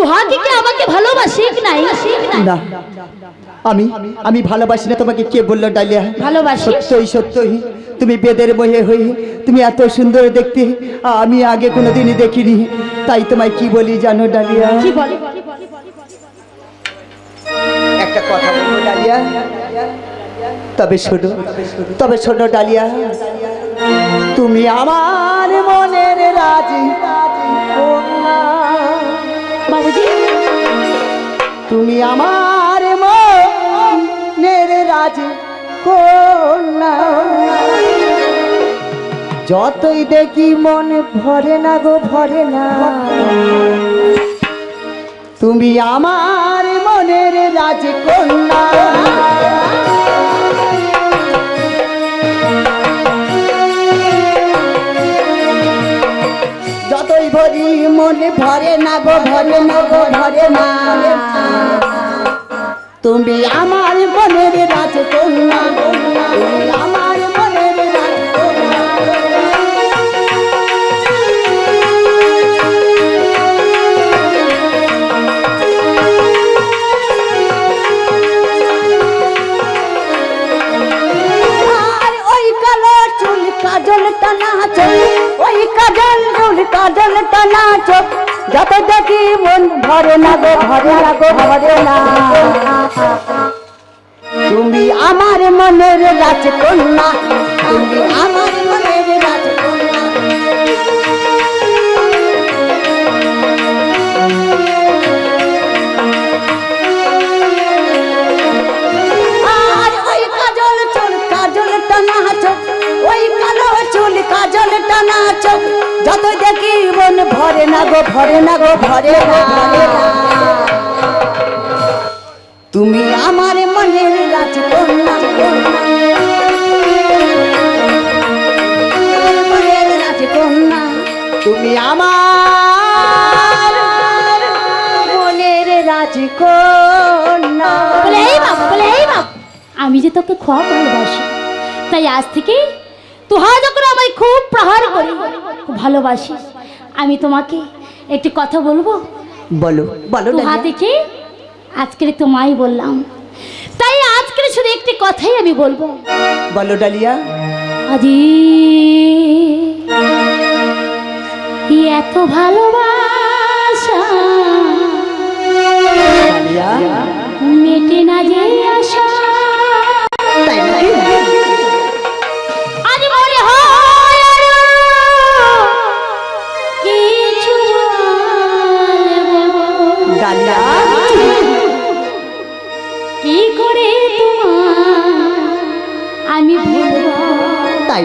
তুহাকে কি আমাকে ভালোবাসে কি নাই? না। আমি আমি ভালোবাসি না তোমাকে কে বলল ডালিয়া? ভালোবাসি? সত্যই সত্যই। তুমি বেদের বহে হই তুমি এত সুন্দর দেখতে আমি আগে কোনোদিনই দেখিনি। তাই তোমায় কি বলি জানো ডালিয়া? কি বলে? একটা কথা বলব ডালিয়া। তবে শোনো তবে শোনো ডালিয়া। তুমি আমার মনের রাজি কন্যা। বাবুজি। তুমি আমার মনের রাজি কন্যা। যতই দেখি মন ভরে না গো, ভরে না। তুমি আমার মনের রাজকন্যা ভরে না গো ভরে না গো ভরে না তুমি আমার মনের রাজকন্যা তুমি আমার কাজল টানা চোখ ওই কাজল কাজল টানা চোখ যত দেখি মন ভরে না গো, ভরে না গো, ভরে না। তুমি আমার মনের রাজকন্যা, তুমি আমার টানা চোখ যত দেখি মন ভরে না গো, ভরে না গো, ভরে তুমি আমার তুমি আমার মনের রাজকন্যা আমি যে তোকে খুব ভালোবাসি, তাই আজ থেকে তুহা যখন আমায় খুব প্রহার করে খুব ভালোবাসি আমি তোমাকে একটি কথা বলব? বলো বলো তুহা। থেকে আজকের তোমায় বললাম। তাই আজকের শুধু একটি কথাই আমি বলব। বলো ডালিয়া। আজি এত ভালোবাসা? মেটে না যে আশা।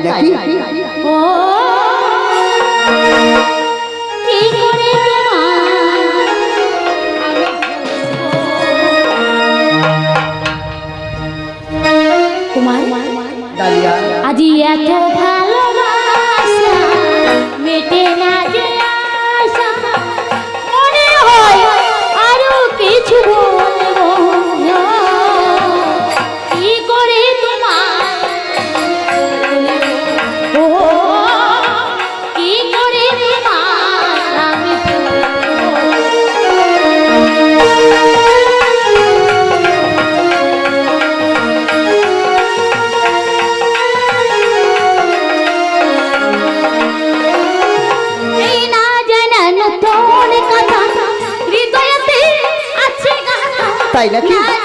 তাই নাকি ও গাথা তাই নাকি? না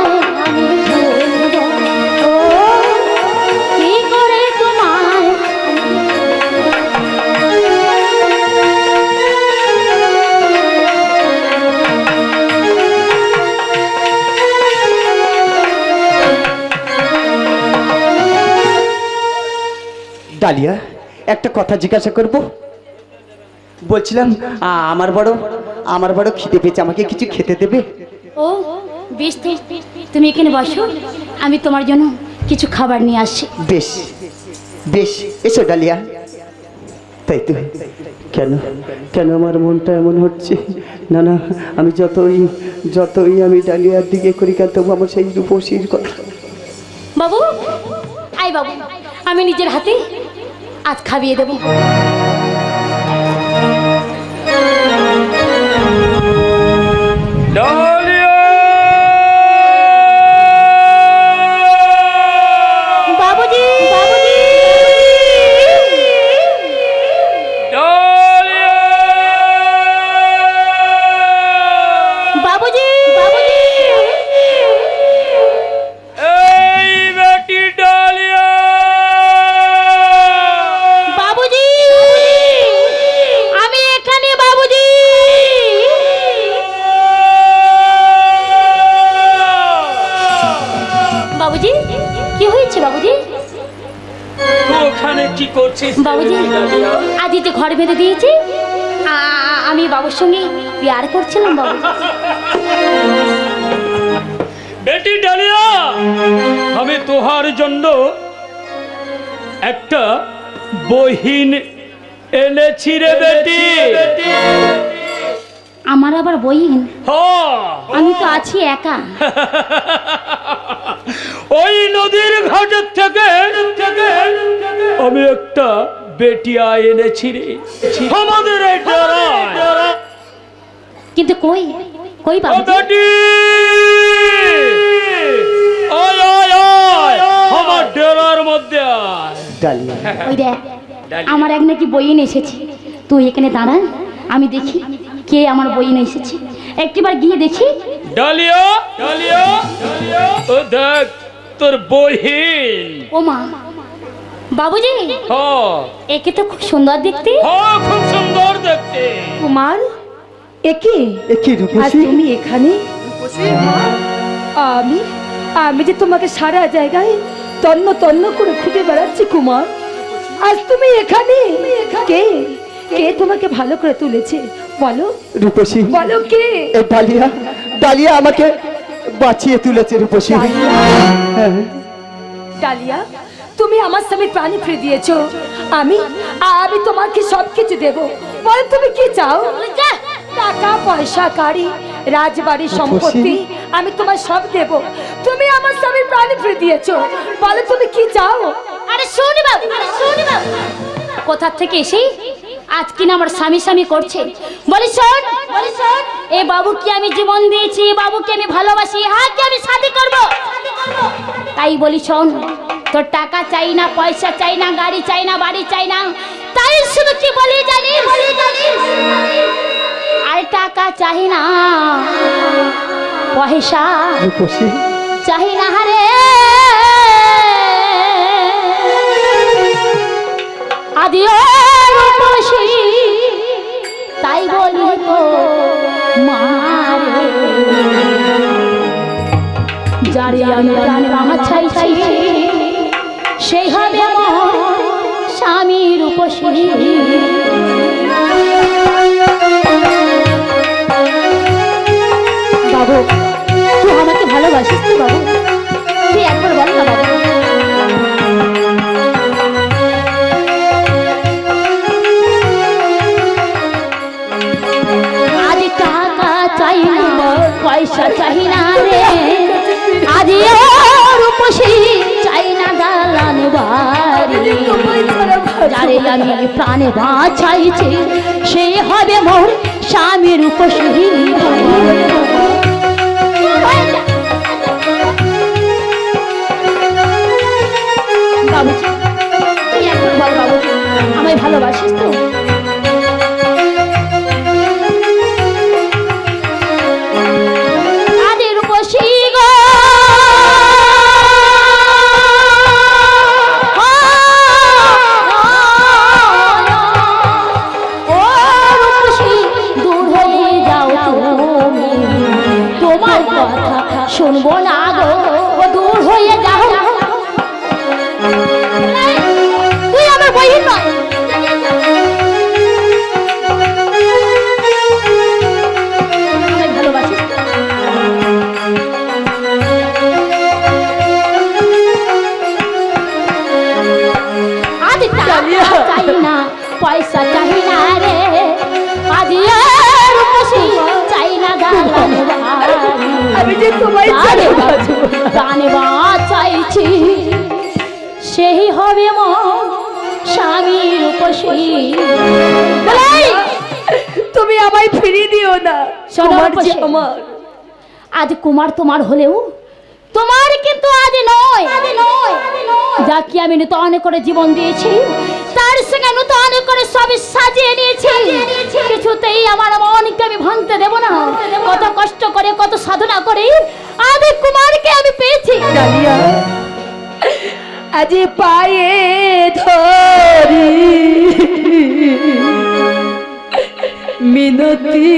ডালিয়া একটা কথা জিজ্ঞাসা করব? বলছিলাম আমার বড় আমার বড় খিদে পেয়েছে আমাকে কিছু খেতে দেবে? ও বেশ তুমি এখানে বসো আমি তোমার জন্য কিছু খাবার নিয়ে আসছি। বেশ বেশ এসো ডালিয়া। তাই তো কেন কেন আমার মনটা এমন হচ্ছে? না না আমি যতই যতই আমি ডালিয়ার দিকে করি কেন তবু আমার সেই রূপসীর কথা। বাবু আই বাবু আমি নিজের হাতে আজ খাবিয়ে দেব। বাবুজি ঘর বেঁধে দিয়েছি? আমি বাবুর সঙ্গে প্যার করছিলাম বাবু। বেটি ডালিয়া আমি তোহার জন্য একটা বহিন এনেছি রে বেটি। আমার আবার বইন হ আমি তো আছি একা। ওই নদীর ঘাটের থেকে আমি একটা বেটিয়া এনেছি রে আমাদের এই ডেরায়। কিন্তু কই? কই বাবু বেটি! আয় আয় আয়। আমার ডেরার মধ্যে আয়। ডালিয়া। ওই দেখ আমার এক নাকি বইন এসেছি। তুই এখানে দাঁড়া আমি দেখি কে আমার বইন এসেছে। একটিবার গিয়ে দেখি। ডালিয়া ডালিয়া ও দেখ তোর বহিন ও মা। বাবুজি হ। একে তো খুব সুন্দর দেখতে। খুব সুন্দর দেখতে। কুমার একে? এ কি আজ রূপসী তুমি এখানে? আমি আমি যে তোমাকে সারা জায়গায় তন্ন তন্ন করে খুঁজে বেড়াচ্ছি কুমার। আজ তুমি এখানে? কে? কে তোমাকে ভালো করে তুলেছে? বলো। রূপসী। বলো কে? ডালিয়া ডালিয়া আমাকে বাঁচিয়ে তুলেছে রূপসী। হ্যাঁ। ডালিয়া তুমি আমার স্বামী প্রাণী ফিরে দিয়েছ। আমি আমি তোমাকে সব কিছু দেবো। বলো তুমি কি চাও? টাকা পয়সা গাড়ি রাজবাড়ি সম্পত্তি আমি তোমার সব দেব। তুমি আমার স্বামীর প্রাণী ফিরে দিয়েছ। বলো তুমি কি চাও? আরে শোন বাবু আরে শোন বাবু কোথা থেকে এসে আজ কিনা আমার স্বামী স্বামী করছে? বলি শোন বলি শোন। এ বাবুকে আমি জীবন দিয়েছি এ বাবুকে আমি ভালোবাসি হাকে আমি শাদি করব। তাই বলি শোন তোর টাকা চাই না পয়সা চাই না গাড়ি চাই না বাড়ি চাই না। তাই শুধু কি বলি জানিস? আর টাকা চাই না পয়সা চাই না হারে। আদিও তাই বলি তো মারে। যারে আমি রূপসী বাবু তুই আমাকে ভালোবাসিস তো বাবু? প্রাণে বাছাইছে সে হবে মোর স্বামীর উপসী বাবুজি তুই একবার বল বাবুজি, আমায় ভালোবাসিস তো? আমায় ফিরিয়ে দিও না। তোমার যে আমার। আজ কুমার তোমার হলেও তোমার কিন্তু আজ নয়। যা কি আমি নূতন করে জীবন দিয়েছি তার সঙ্গে নূতন করে সব সাজিয়ে নিয়েছি। কিছুতেই আমার মনকে আমি ভাঙতে দেব না। কত কষ্ট করে কত সাধনা করে আজ কুমারকে আমি পেয়েছি। আজ পায়ে ধরি। মিনতি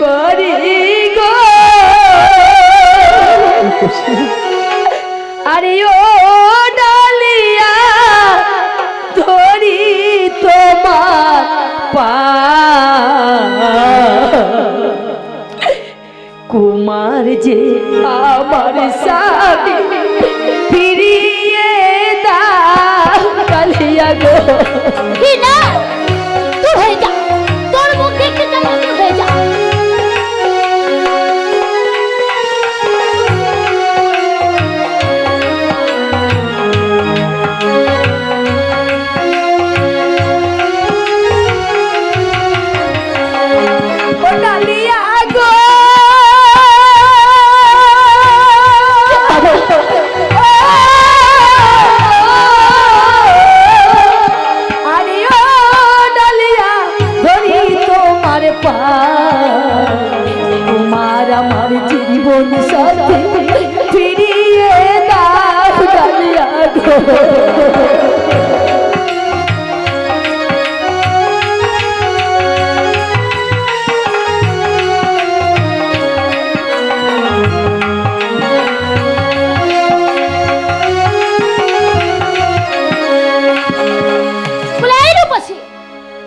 করি গো। আরে ও ডালিয়া, ধরি তোমার পা। কুমার যে আমার সাথে ফিরিয়ে দাও, কালিয়া গো। জীবন সাথী ফিরিয়ে দাও ডালিয়া গো বলে, "এই রূপসী,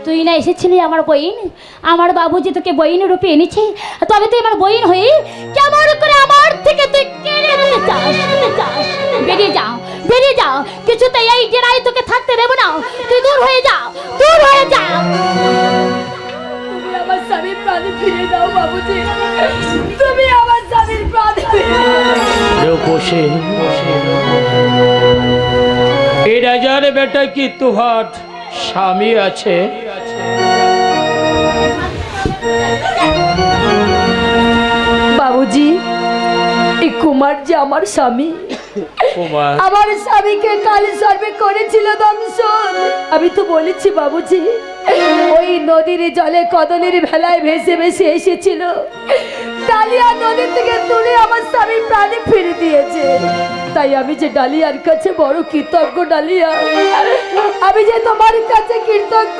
তুই না এসেছিলি আমার বইন? আমার বাবুজি তোকে বইন রূপে এনেছে। তবে তুই আমার বইন হয়ে চাস চাস বেরিয়ে যাও বেরিয়ে যাও। কিছুতে এই জেরাই তোকে থাকতে দেবো না। তুই দূর হয়ে যাও দূর হয়ে যাও আমার স্বামীর প্রাণে ফিরে দাও বাবুজি। তুমি আমার স্বামীর প্রাণে ফিরে এই রাজার বেটা কি তুহার? স্বামী আছে। বাবুজি এই কুমার যে আমার স্বামী। আমার স্বামীকে কাল সর্বে করেছিল দংশন আমি তো বলেছি বাবুজি ওই নদীর জলে কদলের ভেলায় ভেসে ভেসে এসেছিল। ডালিয়া নদী থেকে তুলে আমার স্বামী প্রাণে ফিরে দিয়েছে। তাই আমি যে ডালিয়ার কাছে বড় কৃতজ্ঞ ডালিয়া। আমি যে তোমার কাছে কৃতজ্ঞ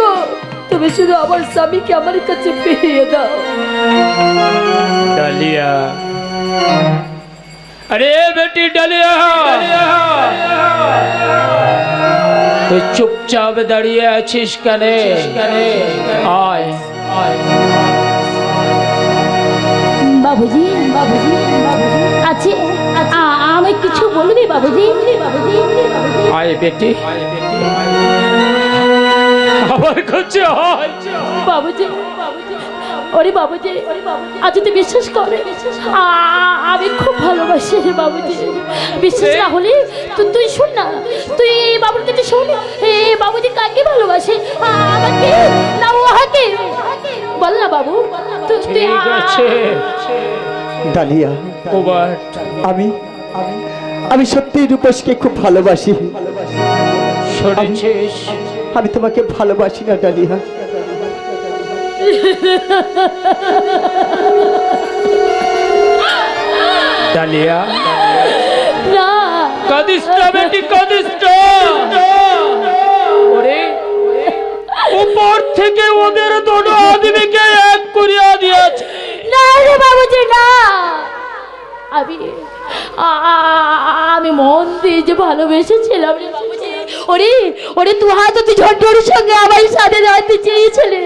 তুমি শুধু আমার স্বামীকে আমার কাছে ফিরিয়ে দাও। ডালিয়া अरे बेटी डालिया তুই চুপচাপ দাঁড়িয়ে আছিস কেন আয় বাবুজি বাবুজি বাবুজি আছে আ- আমি কিছু বলবি বাবুজি বাবুজি বাবুজি আয় বেটি আবার করছে আয় বাবুজি বাবুজি ওরে বাবুজি আজ তুই বিশ্বাস করে। আ- আমি খুব ভালোবাসি রে বাবুজি। বিশ্বাস না হলে তুই তুই শুন না। তুই এই বাবুর কাছে শোন। এই বাবুজি কাকে ভালোবাসে? আমাকে না ওহাকে? বল না বাবু। তুই- তুই আছে। ডালিয়া আমি আমি সত্যি রূপসকে খুব ভালোবাসি। শুনেছিস আমি তোমাকে ভালোবাসি না ডালিয়া। ডালিয়া। না। কাঁদিস না বেটি কাঁদিস না ওরে। উপর থেকে ওদের দুটো আদমিকে এক করিয়া দিয়েছে। না রে বাবুজি না। আমি আমি মন দিয়ে যে ভালোবেসেছিলাম রে বাবুজি। ওরে ওরে তুই হাত তুই ঝন্টুর সঙ্গে আমার সাথে রাখতে চেয়েছিলে।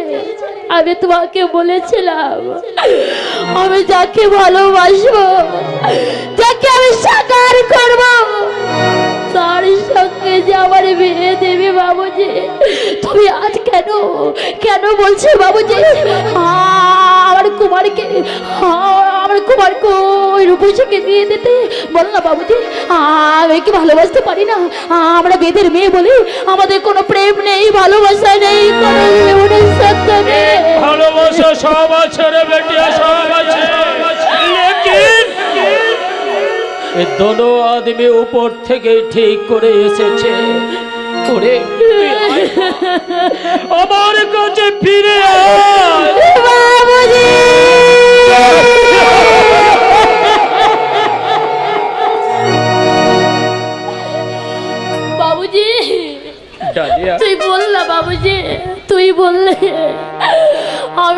আমি তোমাকে বলেছিলাম আমি যাকে ভালোবাসবো যাকে আমি সাকার করব তার সঙ্গে যে আমার বিয়ে দেবে বাবুজি তুমি আজ কেন কেন বলছো বাবুজি? আমার কুমারকে আ, আমার কুমারকে ওই রূপসীকে দিয়ে দিতে। বলো না বাবুজি আমি কি ভালোবাসতে পারি না? আমরা বেদের মেয়ে বলে আমাদের কোনো প্রেম নেই ভালোবাসা নেই কোনো জীবনের সত্য নেই। ভালোবাসা সব আছে রে বেটিয়া সব আছে। দোনো আদমি উপর থেকে ঠিক করে এসেছে। করে। আমার কাছে ফিরে আয়।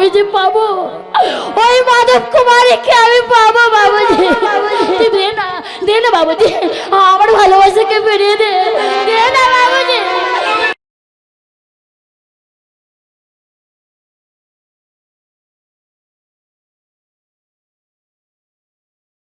আমি যে পাবো? ওই মাধব কুমারীকে আমি পাবো বাবুজি। বাবুজি। দে না দে না বাবুজি। আমার ভালোবাসাকে ফিরিয়ে দে।